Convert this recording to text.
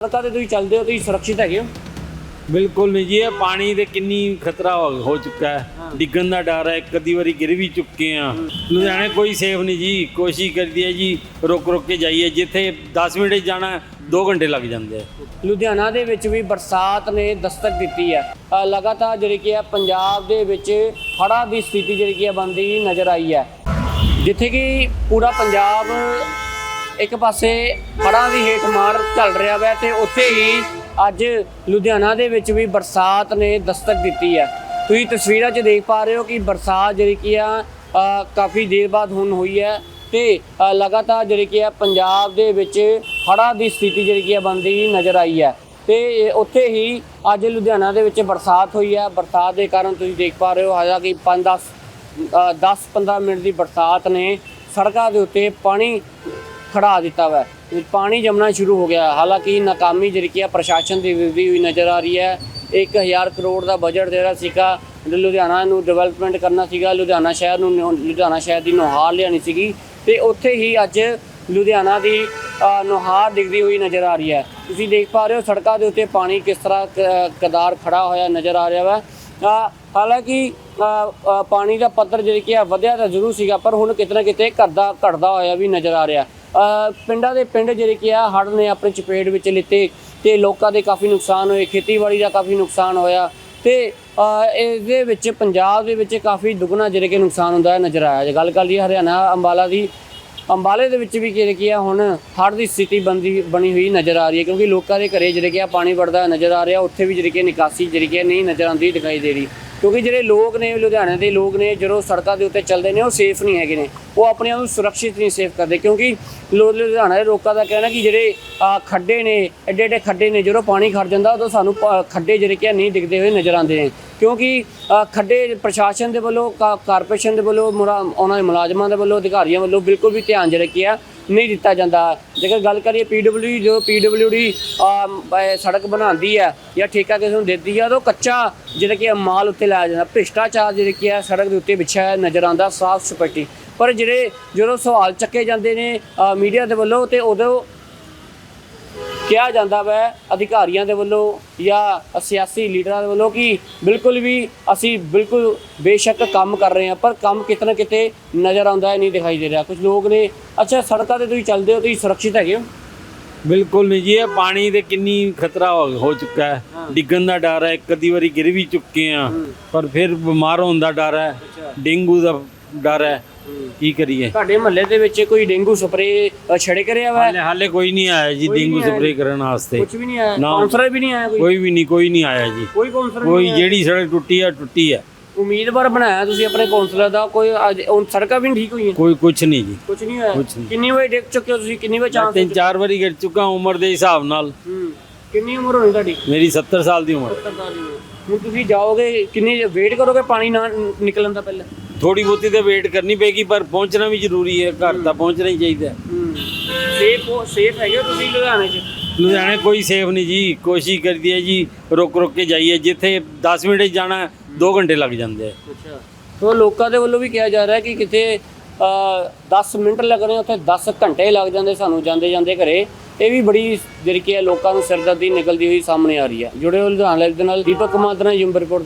ਸੜਕਾਂ ਤੇ ਤੁਸੀਂ ਚੱਲਦੇ ਹੋ ਤੁਸੀਂ ਸੁਰੱਖਿਅਤ ਹੈਗੇ ਹੋ? ਬਿਲਕੁਲ ਨਹੀਂ ਜੀ ਇਹ ਪਾਣੀ ਦੇ ਕਿੰਨੀ ਖਤਰਾ ਹੋ ਹੋ ਚੁੱਕਾ ਹੈ। ਡਿੱਗਣ ਦਾ ਡਰ ਹੈ ਇੱਕ ਅੱਧੀ ਵਾਰੀ ਗਿਰ ਵੀ ਚੁੱਕੇ ਆ ਲੁਧਿਆਣੇ ਕੋਈ ਸੇਫ ਨਹੀਂ ਜੀ ਕੋਸ਼ਿਸ਼ ਕਰਦੀ ਹੈ ਜੀ ਰੁਕ ਰੁਕ ਕੇ ਜਾਈਏ। ਜਿੱਥੇ 10 ਮਿੰਟ 'ਚ ਜਾਣਾ 2 ਘੰਟੇ ਲੱਗ ਜਾਂਦੇ ਆ। ਲੁਧਿਆਣਾ ਦੇ ਵਿੱਚ ਵੀ ਬਰਸਾਤ ਨੇ ਦਸਤਕ ਦਿੱਤੀ ਹੈ। ਅ, ਲਗਾਤਾਰ ਜਿਹੜੀ ਕੀ ਹੈ ਪੰਜਾਬ ਦੇ ਵਿੱਚ ਹੜ੍ਹਾਂ ਦੀ ਸਥਿਤੀ ਜਿਹੜੀ ਕੀ ਹੈ ਬਣਦੀ ਨਜ਼ਰ ਆਈ ਹੈ। ਜਿੱਥੇ ਕਿ ਪੂਰਾ ਪੰਜਾਬ ਇੱਕ ਪਾਸੇ ਹੜ੍ਹਾਂ ਦੀ ਹੇਠ ਮਾਰ ਚੱਲ ਰਿਹਾ ਵੈ ਤੇ ਉੱਥੇ ਹੀ ਅੱਜ ਲੁਧਿਆਣਾ ਦੇ ਵਿੱਚ ਵੀ ਬਰਸਾਤ ਨੇ ਦਸਤਕ ਦਿੱਤੀ ਹੈ। ਤੁਸੀਂ ਤਸਵੀਰਾਂ 'ਚ ਦੇਖ ਪਾ ਰਹੇ ਹੋ ਕਿ ਬਰਸਾਤ ਜਿਹੜੀ ਕੀ ਆ ਕਾਫੀ ਦੇਰ ਬਾਅਦ ਹੁਣ ਹੋਈ ਹੈ ਤੇ ਲਗਾਤਾਰ ਜਿਹੜੀ ਕੀ ਆ ਪੰਜਾਬ ਦੇ ਵਿੱਚ ਹੜ੍ਹਾਂ ਦੀ ਸਥਿਤੀ ਜਿਹੜੀ ਕੀ ਹੈ ਬਣਦੀ ਨਜ਼ਰ ਆਈ ਹੈ। ਤੇ ਉੱਥੇ ਹੀ ਅੱਜ ਲੁਧਿਆਣਾ ਦੇ ਵਿੱਚ ਬਰਸਾਤ ਹੋਈ ਹੈ। ਬਰਸਾਤ ਦੇ ਕਾਰਨ ਤੁਸੀਂ ਦੇਖ ਪਾ ਰਹੇ ਹੋ ਹਾਲਾਂਕਿ 5-10 10-15 ਮਿੰਟ ਦੀ ਬਰਸਾਤ ਨੇ ਸੜਕਾਂ ਦੇ ਉੱਤੇ ਪਾਣੀ ਖੜਾ ਦਿੱਤਾ ਵਾ। ਪਾਣੀ ਜਮਣਾ ਸ਼ੁਰੂ ਹੋ ਗਿਆ। ਹਾਲਾਂਕਿ ਨਾਕਾਮੀ ਜਿਹੜੀ ਕੀ ਹੈ ਪ੍ਰਸ਼ਾਸਨ ਦੀ ਵਿਰਦੀ ਹੋਈ ਨਜ਼ਰ ਆ ਰਹੀ ਹੈ। 1000 ਕਰੋੜ ਦਾ ਬਜਟ ਜਿਹੜਾ ਸੀਗਾ ਲੁਧਿਆਣਾ ਨੂੰ ਡਿਵੈਲਪਮੈਂਟ ਕਰਨਾ ਸੀਗਾ, ਲੁਧਿਆਣਾ ਸ਼ਹਿਰ ਨੂੰ ਨਿਉ- ਲੁਧਿਆਣਾ ਸ਼ਹਿਰ ਦੀ ਨੁਹਾਰ ਲਿਆਣੀ ਸੀਗੀ। ਤੇ ਉੱਥੇ ਹੀ ਅੱਜ ਲੁਧਿਆਣਾ ਦੀ ਨੁਹਾਰ ਦਿਖਦੀ ਹੋਈ ਨਜ਼ਰ ਆ ਰਹੀ ਹੈ। ਤੁਸੀਂ ਦੇਖ ਪਾ ਰਹੇ ਹੋ ਸੜਕਾਂ ਦੇ ਉੱਤੇ ਪਾਣੀ ਕਿਸ ਤਰ੍ਹਾਂ ਕਦਾਰ ਖੜਾ ਹੋਇਆ ਨਜ਼ਰ ਆ ਰਿਹਾ ਵਾ। ਹਾਲਾਂਕਿ ਪਾਣੀ ਦਾ ਪੱਧਰ ਜਿਹੜੀ ਕਿ ਆ ਵਧਿਆ ਤਾਂ ਜ਼ਰੂਰ ਸੀਗਾ, ਪਰ ਹੁਣ ਕਿਤੇ ਨਾ ਕਿਤੇ ਘਟਦਾ ਘਟਦਾ ਹੋਇਆ ਵੀ ਨਜ਼ਰ ਆ ਰਿਹਾ। ਪਿੰਡਾਂ ਦੇ ਪਿੰਡ ਜਿਹੜੇ ਕਿ ਆ ਹੜ੍ਹ ਨੇ ਆਪਣੇ ਚਪੇਟ ਵਿੱਚ ਲਿੱਤੇ ਤੇ ਲੋਕਾਂ ਦੇ ਕਾਫੀ ਨੁਕਸਾਨ ਹੋਏ ਖੇਤੀਬਾੜੀ ਦਾ ਕਾਫੀ ਨੁਕਸਾਨ ਹੋਇਆ ਤੇ ਅ, ਇਸ ਦੇ ਵਿੱਚ ਪੰਜਾਬ ਦੇ ਵਿੱਚ ਕਾਫੀ ਦੁੱਗਣਾ ਜਿਹੜੇ ਕਿ ਨੁਕਸਾਨ ਹੁੰਦਾ ਹੈ ਨਜ਼ਰ ਆਇਆ। ਜੇ ਗੱਲ ਕਰ ਲਈਏ ਹਰਿਆਣਾ ਅੰਬਾਲਾ ਦੀ ਅੰਬਾਲੇ ਦੇ ਵਿੱਚ ਵੀ ਜਿਹੜੇ ਕੀ ਆ ਹੁਣ ਹੜ੍ਹ ਦੀ ਸਥਿਤੀ ਬੰਦੀ ਬਣੀ ਹੋਈ ਨਜ਼ਰ ਆ ਰਹੀ ਹੈ ਕਿਉਂਕਿ ਲੋਕਾਂ ਦੇ ਘਰੇ ਜਿਹੜੇ ਕਿ ਆ ਪਾਣੀ ਵੜਦਾ ਨਜ਼ਰ ਆ ਰਿਹਾ ਉੱਥੇ ਵੀ ਜਿਹੜੀ ਕਿ ਨਿਕਾਸੀ ਜਿਹੜੀ ਕਿ ਨਹੀਂ ਨਜ਼ਰ ਆਉਂਦੀ ਦਿਖਾਈ ਦੇ ਰਹੀ। ਕਿਉਂਕਿ ਜਿਹੜੇ ਲੋਕ ਨੇ, ਲੁਧਿਆਣੇ ਦੇ ਲੋਕ ਨੇ, ਜਦੋਂ ਸੜਕਾਂ ਦੇ ਉੱਤੇ ਚੱਲਦੇ ਨੇ, ਉਹ ਸੇਫ ਨਹੀਂ ਹੈਗੇ ਨੇ। ਉਹ ਆਪਣੇ ਆਪ ਨੂੰ ਸੁਰੱਖਿਅਤ ਨਹੀਂ ਸੇਫ ਕਰਦੇ ਕਿਉਂਕਿ ਲੋ- ਲੁਧਿਆਣਾ ਦੇ ਲੋਕਾਂ ਦਾ ਕਹਿਣਾ ਕਿ ਜਿਹੜੇ ਖੱਡੇ ਨੇ ਐਡੇ ਐਡੇ ਖੱਡੇ ਨੇ, ਜਦੋਂ ਪਾਣੀ ਖੜ ਜਾਂਦਾ, ਉਦੋਂ ਸਾਨੂੰ ਪ- ਖੱਡੇ ਜਿਹੜੇ ਕਿ ਆ ਨਹੀਂ ਦਿਖਦੇ ਹੋਏ ਨਜ਼ਰ ਆਉਂਦੇ ਨੇ। ਕਿਉਂਕਿ ਖੱਡੇ ਪ੍ਰਸ਼ਾਸਨ ਦੇ ਵੱਲੋਂ, ਕਾ- ਕਾਰਪੋਰੇਸ਼ਨ ਦੇ ਵੱਲੋਂ, ਮੁਰਾ- ਉਹਨਾਂ ਦੇ ਮੁਲਾਜ਼ਮਾਂ ਦੇ ਵੱਲੋਂ, ਅਧਿਕਾਰੀਆਂ ਵੱਲੋਂ ਬਿਲਕੁਲ ਵੀ ਧਿਆਨ ਜਿਹੜਾ ਕਿ ਆ ਨਹੀਂ ਦਿੱਤਾ ਜਾਂਦਾ। ਜੇਕਰ ਗੱਲ ਕਰੀਏ ਪੀਡਬਲਯੂ ਜੋ ਪੀਡਬਲਯੂਡੀ ਸੜਕ ਬਣਾਉਂਦੀ ਹੈ ਜਾਂ ਠੇਕਾ ਕਿਸੇ ਨੂੰ ਦਿੰਦੀ ਹੈ ਉਹ ਕੱਚਾ ਜਿਹੜਾ ਕਿ ਮਾਲ ਉੱਤੇ ਲਾਇਆ ਜਾਂਦਾ। ਭ੍ਰਿਸ਼ਟਾਚਾਰ ਜਿਹੜਾ ਕਿ ਹੈ, ਸੜਕ ਦੇ ਉੱਤੇ ਵਿਛਿਆ ਹੋਇਆ ਨਜ਼ਰ ਆਉਂਦਾ ਸਾਫ਼ ਸਪੱਟੀ ਪਰ ਜਿਹੜੇ ਜਦੋਂ ਸਵਾਲ ਚੱਕੇ ਜਾਂਦੇ ਨੇ ਮੀਡੀਆ ਦੇ ਵੱਲੋਂ ਤੇ ਉਦੋਂ ਕਿਹਾ ਜਾਂਦਾ ਵੈ ਅਧਿਕਾਰੀਆਂ ਦੇ ਵੱਲੋਂ ਜਾਂ ਸਿਆਸੀ ਲੀਡਰਾਂ ਦੇ ਵੱਲੋਂ ਕਿ ਬਿਲਕੁਲ ਵੀ ਅਸੀਂ ਬਿਲਕੁਲ ਬੇਸ਼ੱਕ ਕੰਮ ਕਰ ਰਹੇ ਹਾਂ ਪਰ ਕੰਮ ਕਿਤੇ ਨਾ ਕਿਤੇ ਨਜ਼ਰ ਆਉਂਦਾ ਨਹੀਂ ਦਿਖਾਈ ਦੇ ਰਿਹਾ। ਕੁਝ ਲੋਕ ਨੇ ਅੱਛਾ ਸੜਕਾਂ ਤੇ ਤੁਸੀਂ ਚੱਲਦੇ ਹੋ ਤੁਸੀਂ ਸੁਰੱਖਿਅਤ ਹੈਗੇ ਹੋ? ਬਿਲਕੁਲ ਨਹੀਂ ਜੀ ਇਹ ਪਾਣੀ ਦੇ ਕਿੰਨੀ ਖਤਰਾ ਹੋ ਹੋ ਚੁੱਕਾ ਹੈ। ਡਿੱਗਣ ਦਾ ਡਰ ਹੈ ਇੱਕ ਅੱਧੀ ਵਾਰੀ ਗਿਰ ਵੀ ਚੁੱਕੇ ਆ ਪਰ ਫਿਰ ਬਿਮਾਰ ਹੋਣ ਦਾ ਡਰ ਹੈ। ਡੇਂਗੂ ਦਾ ਡਰ ਹੈ। ਕੀ ਕਰੀਏ? ਤੁਹਾਡੇ ਮਹੱਲੇ ਦੇ ਵਿੱਚ ਕੋਈ ਡੇਂਗੂ ਸਪਰੇਅ ਛਿੜਕ ਰਿਹਾ ਵਾ? ਹਾਲੇ ਹਾਲੇ ਕੋਈ ਨਹੀਂ ਆਇਆ ਜੀ ਡੇਂਗੂ ਸਪਰੇਅ ਕਰਨ ਵਾਸਤੇ। ਕੁਝ ਵੀ ਨਹੀਂ ਆਇਆ। ਕਾਉਂਸਲਰ ਵੀ ਨਹੀਂ ਆਇਆ ਕੋਈ? ਵੀ ਨਹੀਂ ਕੋਈ ਨਹੀਂ ਆਇਆ ਜੀ। ਕੋਈ ਕਾਉਂਸਲਰ ਕੋਈ ਜਿਹੜੀ ਸੜਕ ਟੁੱਟੀ ਆ ਟੁੱਟੀ ਆ। ਉਮੀਦਵਾਰ ਬਣਾਇਆ ਤੁਸੀਂ ਆਪਣੇ ਕਾਉਂਸਲਰ ਦਾ? ਕੋਈ ਹੁਣ ਸੜਕਾਂ ਵੀ ਨਹੀਂ ਠੀਕ ਹੋਈਆਂ? ਕੋਈ ਕੁਝ ਨਹੀਂ ਜੀ। ਕੁਝ ਨਹੀਂ ਹੋਇਆ। ਕਿੰਨੀ ਵਾਰ ਡਿੱਗ ਚੁੱਕੇ ਹੋ ਤੁਸੀਂ? ਕਿੰਨੀ ਵਾਰ ਚਾਂਸ ਤਿੰਨ ਚਾਰ ਵਾਰੀ ਗਿਰ ਚੁੱਕਾ ਉਮਰ ਦੇ ਹਿਸਾਬ ਨਾਲ। ਕਿੰਨੀ ਉਮਰ ਹੋਣੀ ਤੁਹਾਡੀ? ਮੇਰੀ 70 ਸਾਲ ਦੀ ਉਮਰ। ਹੁਣ ਤੁਸੀਂ ਜਾਓਗੇ ਕਿੰਨੀ ਵੇਟ ਕਰੋਗੇ ਪਾਣੀ ਨਾ ਨਿਕਲਣ ਦਾ ਪਹਿਲਾਂ? ਥੋੜੀ ਬਹੁਤੀ ਤੇ ਵੇਟ ਕਰਨੀ ਪੈਗੀ ਪਰ ਪਹੁੰਚਣਾ ਵੀ ਜ਼ਰੂਰੀ ਹੈ ਘਰ ਤਾਂ ਪਹੁੰਚਣਾ ਹੀ ਚਾਹੀਦਾ। ਸੇਫ ਸੇਫ ਹੈਗੇ ਹੋ ਤੁਸੀਂ ਲੁਧਿਆਣੇ 'ਚ? ਲੁਧਿਆਣੇ ਕੋਈ ਸੇਫ ਨਹੀਂ ਜੀ ਕੋਸ਼ਿਸ਼ ਕਰਦੀ ਹੈ ਜੀ ਰੁਕ ਰੁਕ ਕੇ ਜਾਈਏ ਜਿੱਥੇ 10 ਮਿੰਟ ਜਾਣਾ 2 ਘੰਟੇ ਲੱਗ ਜਾਂਦੇ ਆ। ਅੱਛਾ। ਤੋਂ ਲੋਕਾਂ ਦੇ ਵੱਲੋਂ ਵੀ ਕਿਹਾ ਜਾ ਰਿਹਾ ਕਿ ਕਿਤੇ 10 ਮਿੰਟ ਲੱਗਣੇ ਉੱਥੇ 10 ਘੰਟੇ ਲੱਗ ਜਾਂਦੇ ਸਾਨੂੰ ਜਾਂਦੇ ਜਾਂਦੇ ਘਰੇ। ਇਹ ਵੀ ਬੜੀ ਜਿਹੜੀ ਕਿ ਲੋਕਾਂ ਨੂੰ ਸਿਰਦਰਦੀ ਨਿਕਲਦੀ ਹੋਈ ਸਾਹਮਣੇ ਆ ਰਹੀ ਹੈ। ਜੁੜੇ ਹੋ ਲੁਧਿਆਣਾ ਦੇ ਨਾਲ ਦੀਪਕ ਕੁਮਾਰ ਦਾ ਯੂਮ ਰਿਪੋਰਟ